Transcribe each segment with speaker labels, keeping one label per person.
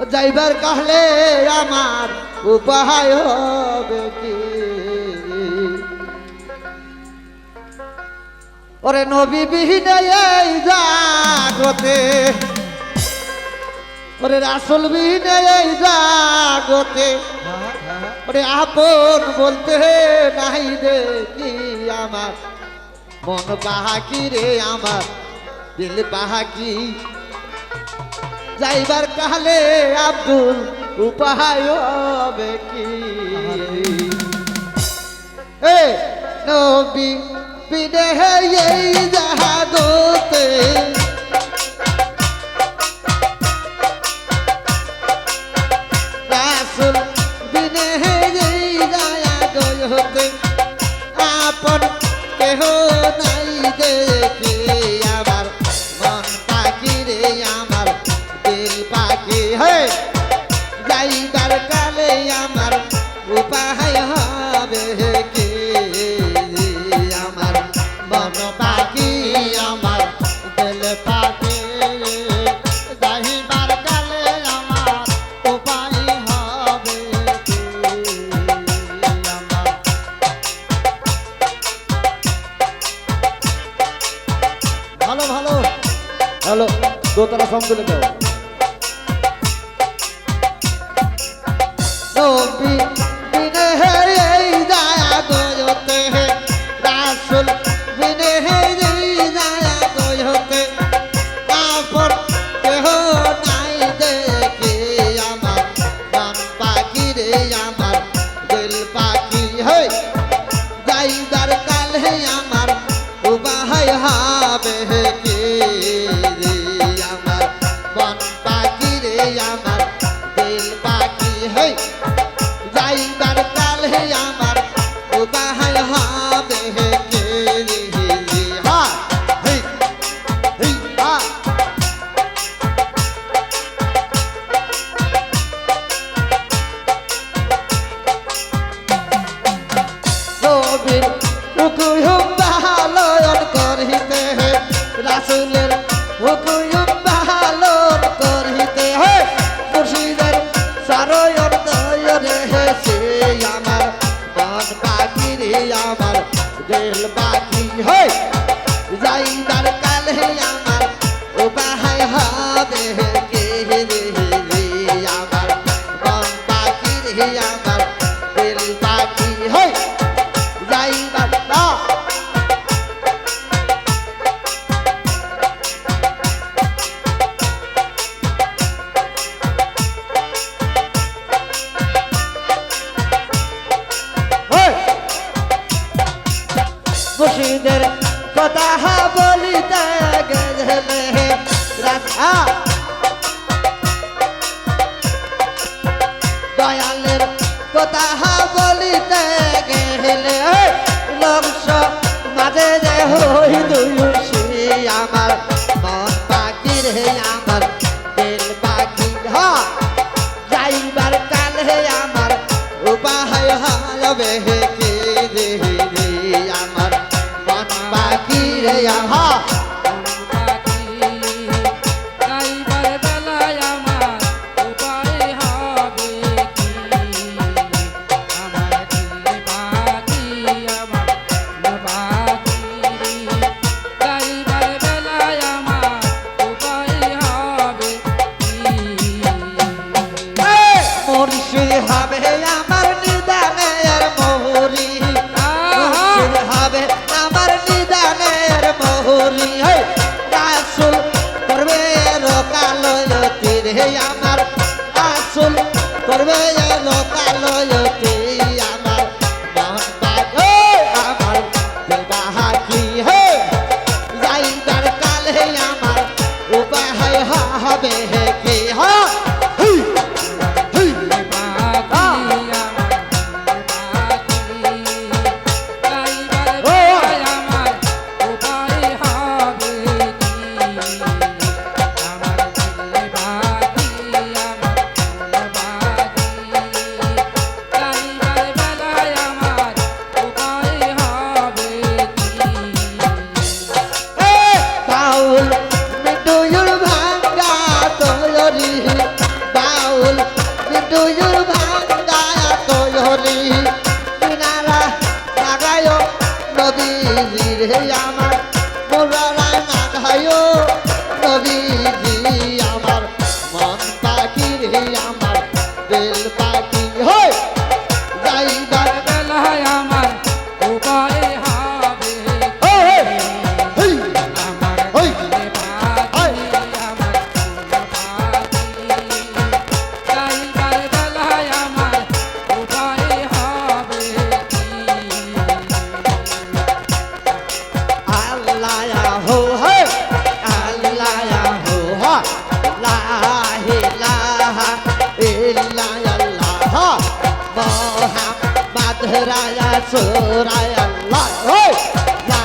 Speaker 1: যাইবার কাহলে আমার উপহায় হবে কি? ওরে নবী বিহীন এই জাগতে, ওরে রাসল বিহীন এই জাগতে, ওরে আপন বলতে নাই দেখি আমার। মন বাহাকি রে আমার, দিল বাহাকি যাইবার কালে আব্দুল উপহায় হবে কি? এ নবী বিদেহে এই জাহাদতে আসার কালে আমার উপায় হবে কি? আমার মন পাখি আমার গেল পাখি। যাইবার কালে আমার উপায় হবে কি? আমার ভালো ভালো। হ্যালো, দোতলা সঙ্গে দাও। নবী যাইবার কালে আমার উদাহা দিনের কথা বলিতে গেলে রাখা। দয়ালের কথা বলিতে গেলে লংস মাঝে যে হই দুই আমার। নবীজি রে আমার মোরারা নাগায় নবীজি আমার মন পাখি রে মুহাম্মদ রাসূলুল্লাহ আল্লাহ হো লা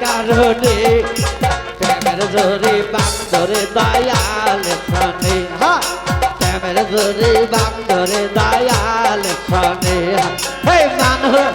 Speaker 1: কারণে প্রেমের জোরে বান্দরে দয়াল শনে হা। প্রেমের জোরে বান্দরে দয়াল শনে হে মানুষ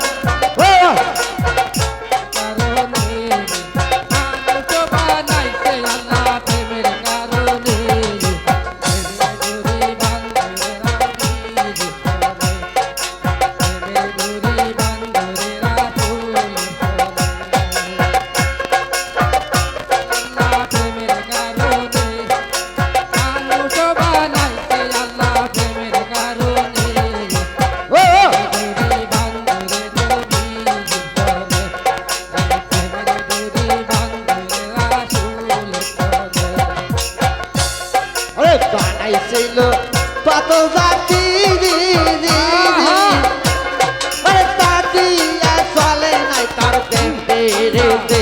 Speaker 1: বানাইছিল কত জাতি চলে নাই তার প্রেম পেরে দে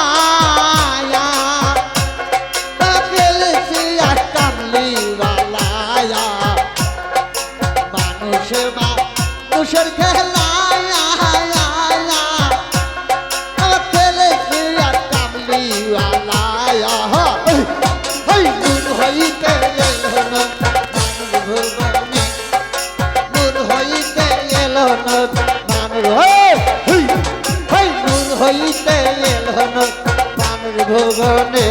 Speaker 1: ভুবনে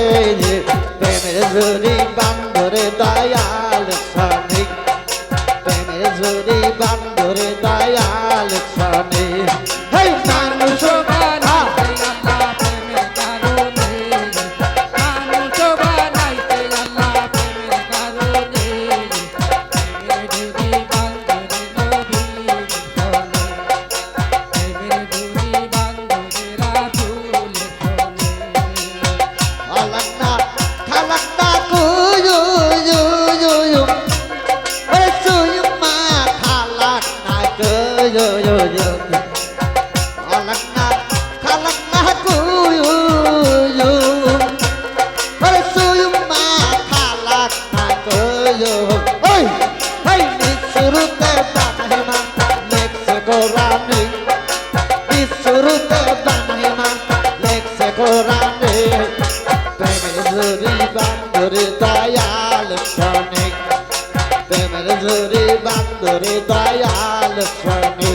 Speaker 1: প্রেমের জুরি বান্ধরে দয়াল সনে প্রেমের জুরি বান্ধরে দয়াল সনে হই মানুষ Oi, hey, nisurute banahima, Mexico rani. Nisurute banahima, Mexico rani. প্রেমের জুরি বান্দরে দয়াল শনি প্রেমের জুরি বান্দরে দয়াল শনি হই মা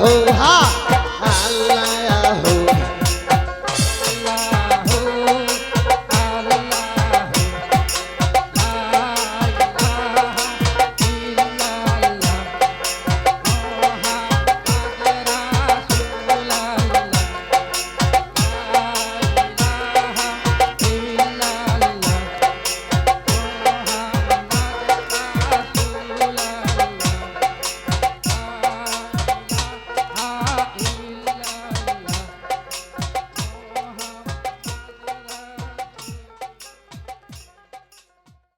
Speaker 1: ไป